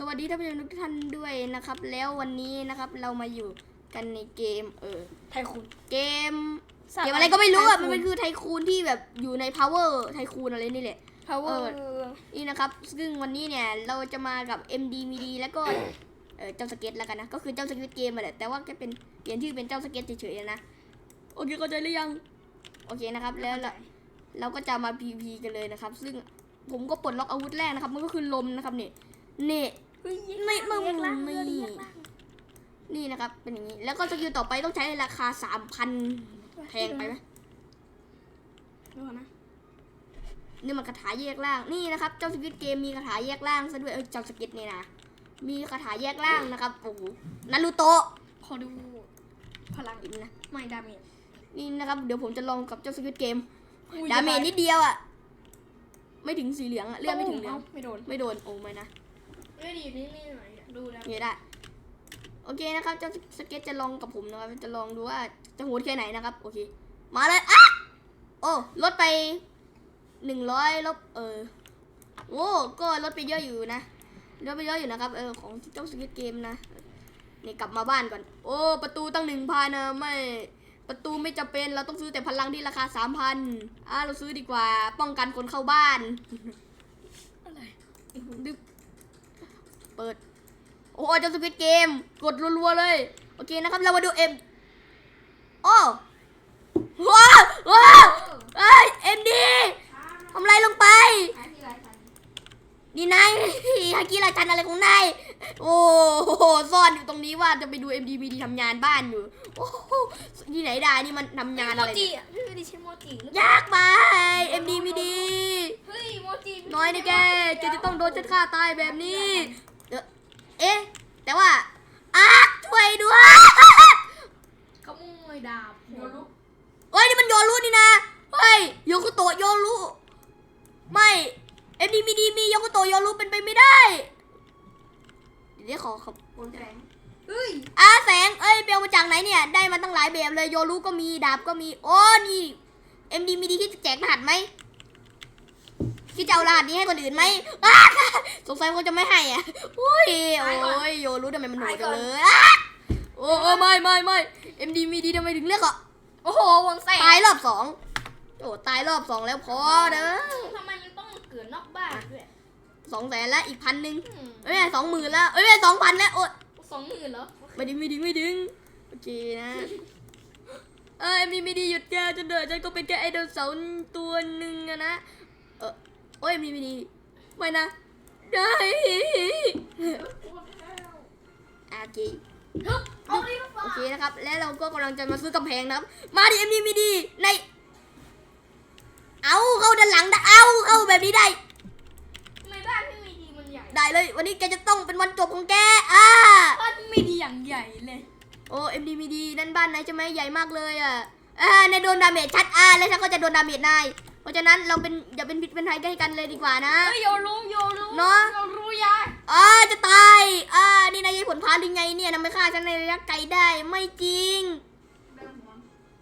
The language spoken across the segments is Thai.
สวัสดีท่านผู้ชมทุกท่านด้วยนะครับ แล้ววันนี้นะครับเรามาอยู่กันในเกม เออไทยคุณเกมเกมอะไรก็ไม่รู้อะมันเป็นคือไทคูนที่แบบอยู่ใน power ไทคูนอะไรนี่แหละพาวเวอเอร์นี่นะครับ ซึ่งวันนี้เนี่ยเราจะมากับ MD m d แล้วก็เออเจ้าสเก็ตแล้วกันนะก็คือเจ้าสเก็ตเกมมาแหละแต่ว่าแค่เป็นเปลี่ยนชื่อเป็นเจ้าสเก็ตเฉยๆนะโอเคเข้าใจหรือยังโอเคนะครับแล้วเราเราก็จะมา PVP กันเลยนะครับ ซึ่งผมก็ปลดล็อกอาวุธแรกนะครับ มันก็คือลมนะครับเนี่ยเนี่ ยไม่มึงไม่นี่นะครับ เป็นอย่างนี้ แล้วก็สกิลต่อไปต้องใช้ราคาสามพันแพงไปไหมดูนะนี่มันคาถาแยกล่าง นี่นะครับ เจ้าสกิทเกมมีคาถาแยกล่างซะด้วย เออเจ้าสกิทนี่นะ มีคาถาแยกล่างนะครับ โอ้โหนารูโตะ ขอดูพลังอินนะ ไม่ดาเมจ นี่นะครับ เดี๋ยวผมจะลองกับเจ้าสกิทเกมอุ้ยดาเมจนิดเดียวอะไม่ถึงสีเหลืองอะเลือดไม่ถึงเหลืองาไม่โดน ไม่โดน โอ้ไม่นะ ไม่ดีนี่นี่หน่อยดูดาเมนี่จได้ โอเคนะครับเจ้าสเก็ตจะลองกับผมนะครับจะลองดูว่าจะโหดแค่ไหนนะครับ โอเค มาเลยอะโอ้ลดไปหนึ่งร้อยลบเออโอ้ก็ลดไปเยอะอยู่นะลดไปเยอะอยู่นะครับเออของเจ้าสเก็ตเกมนะนี่กลับมาบ้านก่อน โอ้ ประตูตั้งหนึ่งพันนะไม่ประตูไม่จำเป็นเราต้องซื้อแต่พลังที่ราคาสามพันอะเราซื้อดีกว่า ป้องกันคนเข้าบ้านอะไรดึก เปิด โอ้เจ้าสปิดเกม กดรัวๆเลย โอเคนะครับ เรามาดูเอ็มโอ้ว้าวว้าวเอ้ยเอ็มดีทำอะไรลงไป นี่นายฮากิราชันอะไรของนาย โอ้โห ซ่อนอยู่ตรงนี้ว่าจะไปดู MDBD ทำงานบ้านอยู่ โอ้โหที่ไหนได้นี่มันทำงานโมอะไรจิเนี่ยอะพี่ไม่ได้ใช้โมจิหรือยากไป MDBD เฮ้ยโมจิน้อยนะแกแกจะต้องโดนฉันฆ่าตายแบบนี้ เดี๋ยวเอ๊ะ แต่ว่าอาช่วยด้วยขโมยดาบโยรุเฮ้ยนี่มันโยรุนี่นะ เฮ้ยโยคุโตะโยรุไม่เอ็มดีมีดีมีโยคุโตะโยรุเป็นไปไม่ได้ เดี๋ยวขอขอบคุณแสงเฮ้ยอาแสง เอ้ยเบลมาจากไหนเนี่ย ได้มาตั้งหลายแบบเลยโยรุก็มีดาบก็มี โอ้นี่เอ็มดีมีดีที่จะแจกรหัสไหม ที่จะเอารหัสนี้ให้คนอื่นไหมอ้าสงสัยคงจะไม่ให้อะอุ้ยโอ้ยโยรุทำไมมันโหดจังเลยอ้าโอ้เออไม่ไม่ไม่เอ็มดีมีดีทำไมถึงเลือกอะโอ้โหวงแสงตายรอบสองโอ้ตายรอบสองแล้วพอเด้อทำไมมันต้องเกิดนอกบ้านด้วยสองแสนแล้วอีกพันหนึ่งอืมเอ้ยสองหมื่นแล้วเอ้ยสองพันแล้วโอ้ยสองหมื่นเหรอไม่ดึงไม่ดึงไม่ดึงโอเคนะเอ้ยมีไม่ดีหยุดแกจนเด้อฉันก็เป็นแค่ไอเดอร์เสาร์ตัวหนึ่งอะนะเออ โอ้ยมีไม่ดีไม่นะ ได้โอเคเอาดิมาโอเคนะครับ และเราก็กำลังจะมาซื้อกำแพงนะครับ มาดิเอ็มดีมีดีใน เอาเข้าด้านหลังได้เอาเข้าแบบนี้ได้ทำไมบ้านพี่มีดีมันใหญ่ ได้เลย วันนี้แกจะต้องเป็นวันจบของแก อ่าบ้านไม่ดีอย่างใหญ่เลย โอ้เอ็มดีมีดีนั่นบ้านนายใช่ไหมใหญ่มากเลยอะ อ่าในายโดนดาเมจชัด อ่า แล้วฉันก็จะโดนดาเมจนายเพ ราะฉะนั้นเราเป็นอย่าเป็นพิษเป็นภัยให้กันเลยดีกว่านะเฮ้ยโยรู้โยรู้เนอะ โยรู้ยายอ่าจะตายอ่านี่นายใช้ผลพาหรือไงเนี่ยนำไปฆ่าฉันในระยะไกลได้ไม่จริง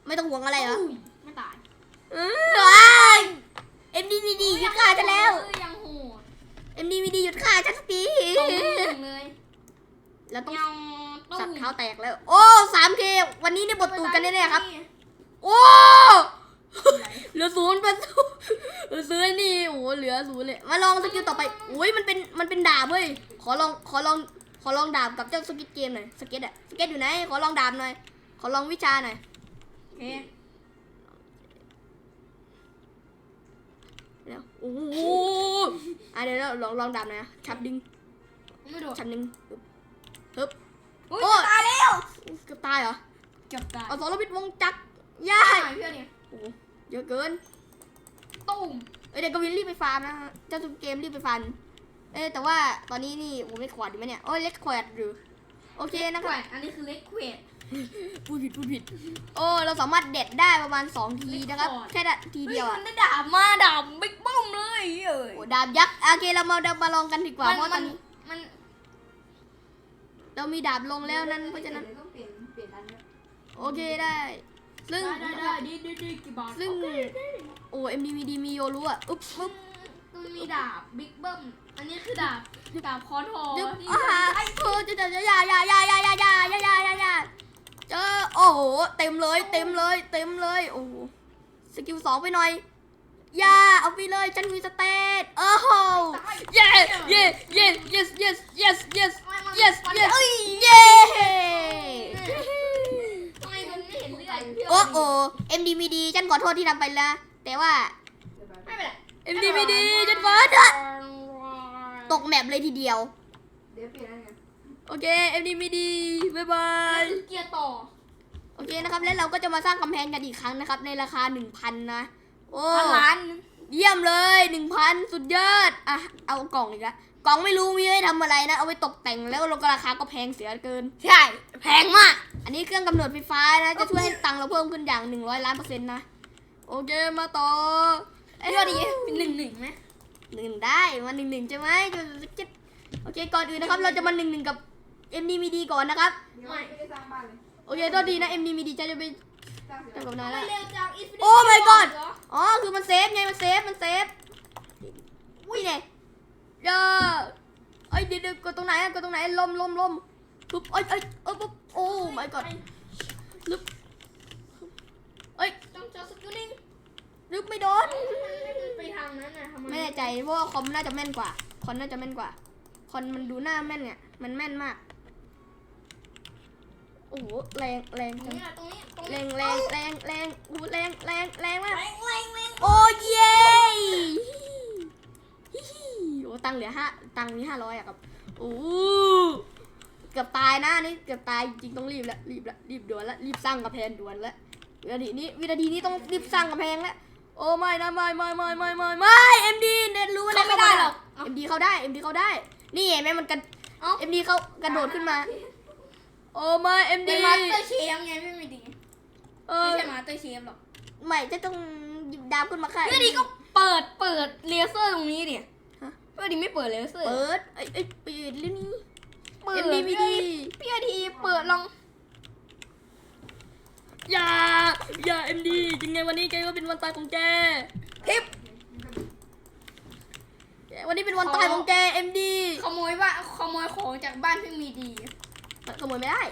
ไม่ต้องห่วงอะไรเหรออุ้ยไม่ตายเอ็มดีมีดีหยุดฆ่าฉันแล้วเออยังโหดเอ็มดีมีดีหยุดฆ่าฉันสักทีตรงนี้เลยแล้วต้องยังตู้สับเท้าแตกแล้ว โอ้สามเควันนี้เนี่ยบทตูดกันแน่ๆครับ โอ้ เหลือศูนย์ประตูซื้อไอ้นี่โอ้โหเหลือศูนย์เลย มาลองสกิลต่อไปอุ้ยมันเป็นมันเป็นดาบเว้ยขอลองขอลองขอลองดาบกับเจ้าสกิทเกมหน่อยสเก็ตอะสเก็ตอยู่ไหนขอลองดาบหน่อยขอลองวิชาหน่อยโอเคเดี๋ยวโอ้โหอะเดี๋ยวเราลองลองดาบหน่อยนะชับดึงไม่โดดชับดึงฮึบอุ้ยโอ้จะตายแล้วเกือบตายเหรอเกือบตายเอาสรพิษวงจักรย่าหายเพื่อนเนี่ยโอ้โห เยอะเกินตุ้มเอ้ยเดี๋ยวกวินรีบไปฟาร์มนะฮะเจ้าทุกเกมรีบไปฟัน เอ้ยแต่ว่าตอนนี้นี่ผมเล็กขวดอยู่ไหมเนี่ยโอ้ยเล็กขวดอยู่โอเคนะคแขรับวนอันนี้คือเล็กเควด พูดผิดพูดผิดโอ้เราสามารถเด็ดได้ประมาณ2ทีนะครับเล็กขวดแค่ทีเดียวฮ้อะมันได้ดาบมาดาบบิ๊กบ้อมเลยเอ้ยโอ้ดาบยักษ์โอเคเรามามาลองกันดีกว่าเพราะตอนนี้มันเรามีดาบลงแล้วนั้นเพราะฉะนั้น ต้องเปลี่ยนเปลี่ยนอันเนี้ยโอเคได้ ซึ่ง ได้ได้ได้ดีดีดีกี่บาทซึ่งโอเคได้โอ้ MDVD มีโยรู้อะอุ๊บมึงมันมีดาบบิ๊กเบิ้มอันนี้คือดาบดาบคอนทอยึบที่อ่าเออจะจะอย่าอย่าอย่าอย่าอย่าอย่าอย่าอย่าอย่าอย่าเจอโอ้โหเต็มเลย เต็มเลย เต็มเลยโอ้โหสกิลสองไปหน่อยอย่าเอาไปเลยฉันมีสเตตโอ้โหเย้เย้เย้ yes yes yes yes yes yes เอ้ยเย้ ทำไมมันไม่เห็นเลือดพี่ โอ้โห MD มีดีฉันขอโทษที่ทำไปแล้วแต่ว่าไม่เป็นไร MD มีดีฉันขอโทษตกแมปเลยทีเดียว เดี๋ยวเปลี่ยนอะไรไงโอเค MD มีดีบ๊ายบายเกียร์ต่อโอเคนะครับแล้วเราก็จะมาสร้างกำแพงกันอีกครั้งนะครับ ในราคา1,000นะโอ้พันล้านเยี่ยมเลย1,000สุดยอดอะเอากล่องอีกละกล่องไม่รู้มีไว้ทำอะไรนะ เอาไว้ตกแต่งแล้วราคาก็แพงเสียเกิน ใช่ แพงมาก อันนี้เครื่องกำเนิดไฟฟ้านะ จะช่วยให้ตังค์เราเพิ่มขึ้นอย่าง100ล้านเปอร์เซ็นต์นะ โอเค มาต่อไอ้ตัวนี้เป็นหนึ่งหนึ่งไหมหนึ่งได้มาหนึ่งหนึ่งใช่ไหมจะจะโอเค ก่อนอื่นนะครับ เราจะมาหนึ่งหนึ่งกับ MD มีดีก่อนนะครับเดี๋ยวไม่ได้สร้างบ้านเลยโอเคโทษดีนะ MD มีดีจะจะไปสร้างเสร็จจะแล้วกับนายไม่ละเร็วจัง Infinity Oh my god เหรออ๋อ คือมันเซฟไง มันเซฟ มันเซฟ อุ้ยเนี่ยเด้อเอ้ยเดี๋ยวเดี๋ยวกดตรงไหนอะกดตรงไหนลมลมลม ปุ๊บเอ้ยเอ้ยเอ้ยปุ๊บโอ้ my god ลึบเอ้ยต้องเจอสกิลนิ่งลึบไม่โดนไปทางนั้นนะทำไมไม่แน่ใจเพราะว่าคอมน่าจะแม่นกว่า คอนน่าจะแม่นกว่า คอนมันดูหน้าแม่นเนี่ยมันแม่นมาก โอ้โหแรงแรงตรงจังนี้อะตรงนี้ตรงแรนี้งแรงแรงแรงโอ้โหแรงแรงแรงมาก แรงแรงแรงโอ้เย้ฮิฮิโอ้ตังค์เหลือห้าตังค์มีห้าร้อยอะครับโอ้เกือบตายนะอันนี่เกือบตายจริงต้องรีบละรีบละรีบด่วนละรีบสร้างกระแพงด่วนละวินาทีนี้วินาทีนี้ต้องรีบสร้างกระแพงละโอ้ไม่นะไม่ไม่ไม่ไม่ไม่ไม่เอ็มดีเน็ตรู้ว่าเขาไม่ได้หรอกเอ็มดีเขาได้เอ็มดีเขาได้ นี่เห็นไหมมันกันเอ้าเอ็มดีเขากระโดดขึ้นมา โอ้ไม่เอ็มเป็ดีนมาสเตอร์เชฟไงพี่ไม่ดีเอไม่อใช่มาสเตอร์เชฟหรอกไม่จะต้องหยิบดาบขึ้นมาค่ะเพื่อดีก็เปิดเปิดเลเซอร์ตรงนี้ดิฮะเพื่อดีไม่เปิดเลเซอร์ เปิดไอ้ไอ้ยปิดแล้วนี่ เปิดเอ็มดีไม่ดีพี่อาทีเปิดลอง อย่า อย่าเอ็มดีจริงไงวันนี้แกก็เป็นวันตายของแกทิปวันนี้เป็นวันตายของแกเอ็มดีขโมยว่าขโมยของจากบ้านพี่มีดีขโมยไม่ได้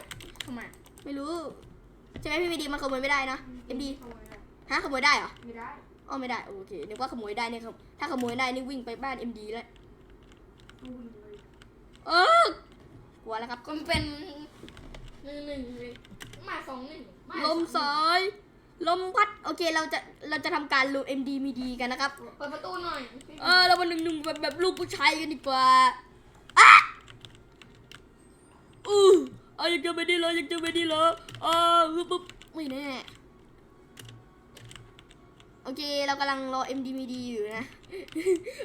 ทำไมไม่รู้ใช่ไหมพี่วีดีมันขโมยไม่ได้นะเอ็มดีขโมยได้ฮะขโมยได้เหรอไม่ได้อ๋อไม่ได้โอเคนึกว่าขโมยได้เนี่ยครับถ้าขโมยได้นี่วิ่งไปบ้านเอ็มดีแล้วตู้วิ่งเลยเออ กลัวแล้วครับก็เป็นหนึ่งหนึ่งเลยมาสองหนึ่งาลมสายลมพัดโอเคเราจะเราจะทำการลูเอ็มดีมีดีกันนะครับ เปิดประตูหน่อยเออเรามาหนึ่งหนึ่งแบบแบบลูกผู้ชายกันดีกว่าอะอือเอายังจะไม่ดีเหรอยังจะไม่ดีเหรออ่าปุ๊บปุ๊บไม่แน่โอเคเรากำลังรอ MDMD อยู่นะ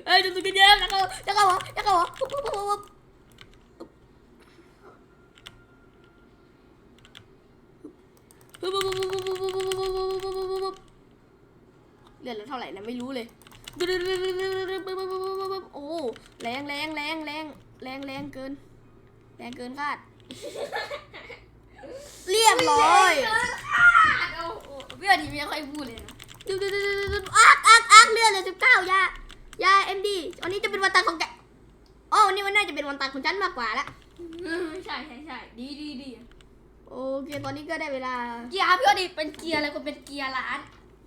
เอ้ยจะสุดกันเยอะจะเข้าจะเข้าเหรอจะเข้าเหรอปุ๊บปุ๊บปุ๊บปุ๊บ ปุ๊บปุ๊บปุ๊บปุ๊บปุ๊บปุ๊บปุ๊บปุ๊บปุ๊บปุ๊บปุ๊บเลือดแล้วเท่าไหร่นะไม่รู้เลยโอ้แรงแรงแรงแรงแรงแรงเกิน แรงเกินคาด เรียบร้อยโอ้โหพี่อาทีไม่ค่อยพูดเลยนะอักอักอักเลือดเลยสิบเก้ายายาเอ็มดีวันนี้จะเป็นวันตายของแกอ๋อวันนี้มันน่าจะเป็นวันตายของฉันมากกว่าละใช่ใช่ใช่ดีดีดี โอเคตอนนี้ก็ได้เวลา เกียร์พี่อาทีเป็นเกียร์อะไรก็เป็นเกียร์ล้าน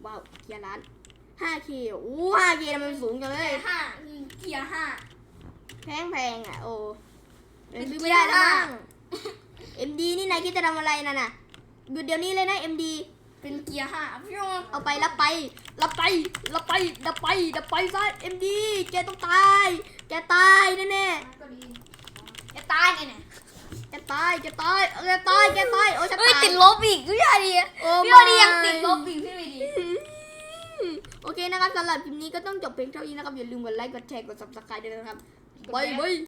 ว้าวเกียร์ล้าน 5K โอ้ 5K ทำไมมันสูงจังเลเกียยร์ห้าเกียร์ห้า แพงแพงอะโอ้เดี๋ยวซื้อไม่ได้แล้วมั้ง MD นี่นายคิดจะทำอะไรน่ะน่ะหยุดเดี๋ยวนี้เลยนะ MD เป็นเกียร์ห้าพี่โอเอาไปรับไปรับไปรับไปดับไปดับไปซะ MD แกต้องตายแกตายแน่แน่ก็ดีจะตายไงเนี่ย ๆแกตายแกตายแกตายแกตายโอ้ฉันเฮ้ยตายติดลบอีกพี่อาทีโอ้พี่อาทียังไม่ติดลบอีกพี่ไม่ดีโอเคนะครับสำหรับคลิปนี้ก็ต้องจบเพียงเท่านี้นะครับอย่าลืมกดไลค์กดแชร์กด subscribe ด้วยนะครับบายบาย